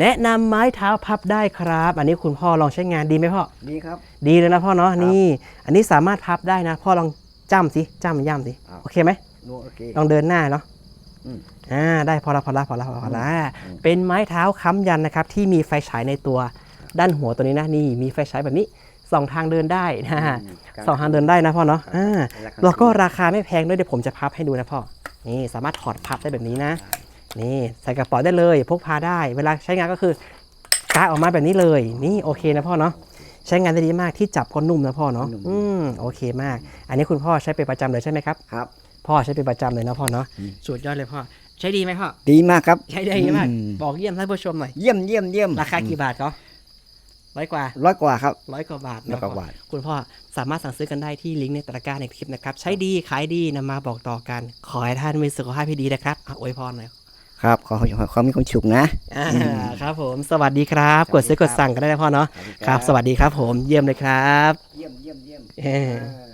แนะนำไม้เท้าพับได้ครับ อันนี้คุณพ่อลองใช้งานดีไหมพ่อ ดีครับ ดีเลยนะพ่อเนาะครับนี่ อันนี้สามารถพับได้นะ พ่อลองจ้ำสิจ้ำย่ำสิครับ โอเคไหมนูโอเค ลองเดินหน้าเนาะอืมอ่าได้พอละพอละพอละพอละพอละอืมเป็นไม้เท้าค้ำยันนะครับ ที่มีไฟฉายในตัวด้านหัวตัวนี้นะนี่มีไฟฉายแบบนี้สองทางเดินได้นะมสองทางเดินได้นะพ่อเนาะอ่าราคาแล้วก็ราคาไม่แพงด้วยเดี๋ยวผมจะพับให้ดูนะพ่อนี่สามารถถอดพับได้แบบนี้นะ นี่ใส่กระเป๋าได้เลยพกพาได้ เวลาใช้งานก็คือกาออกมาแบบนี้เลย นี่โอเคนะพ่อเนาะใช้งานได้ดีมากที่จับก็นุ่มนะพ่อเนาะอืมโอเคมาก อันนี้คุณพ่อใช้เป็นประจำเลยใช่ไหมครับครับ พ่อใช้เป็นประจำเลยนะพ่อเนาะอืมสุดยอดเลยพ่อใช้ดีไหมพ่อดีมากครับใช้ได้ดีมากอืมบอกเยี่ยมท่านผู้ชมหน่อยเยี่ยมเยี่ยมเยี่ยมราคากี่บาทเขาร้อยกว่าร้อยกว่าครับร้อยกว่าบาทร้อยนะกว่าบาทคุณพ่อสามารถสั่งซื้อกันได้ที่ลิงก์ในตะกร้าในคลิปนะครับ ใช้ดีขายดีนำมาบอกต่อกัน ขอให้ท่านมีสุขภาพที่ดีนะครับอะอวยพรหน่อย ครับขอขอขอมีความสุขนะ อ่าครับผม สวัสดีครับ กดซื้อกดสั่งกันได้นะพ่อเนาะ ครับ สวัสดีครับผม เยี่ยมเลยครับ เยี่ยมเยี่ยมเยี่ยม เอ่อเออ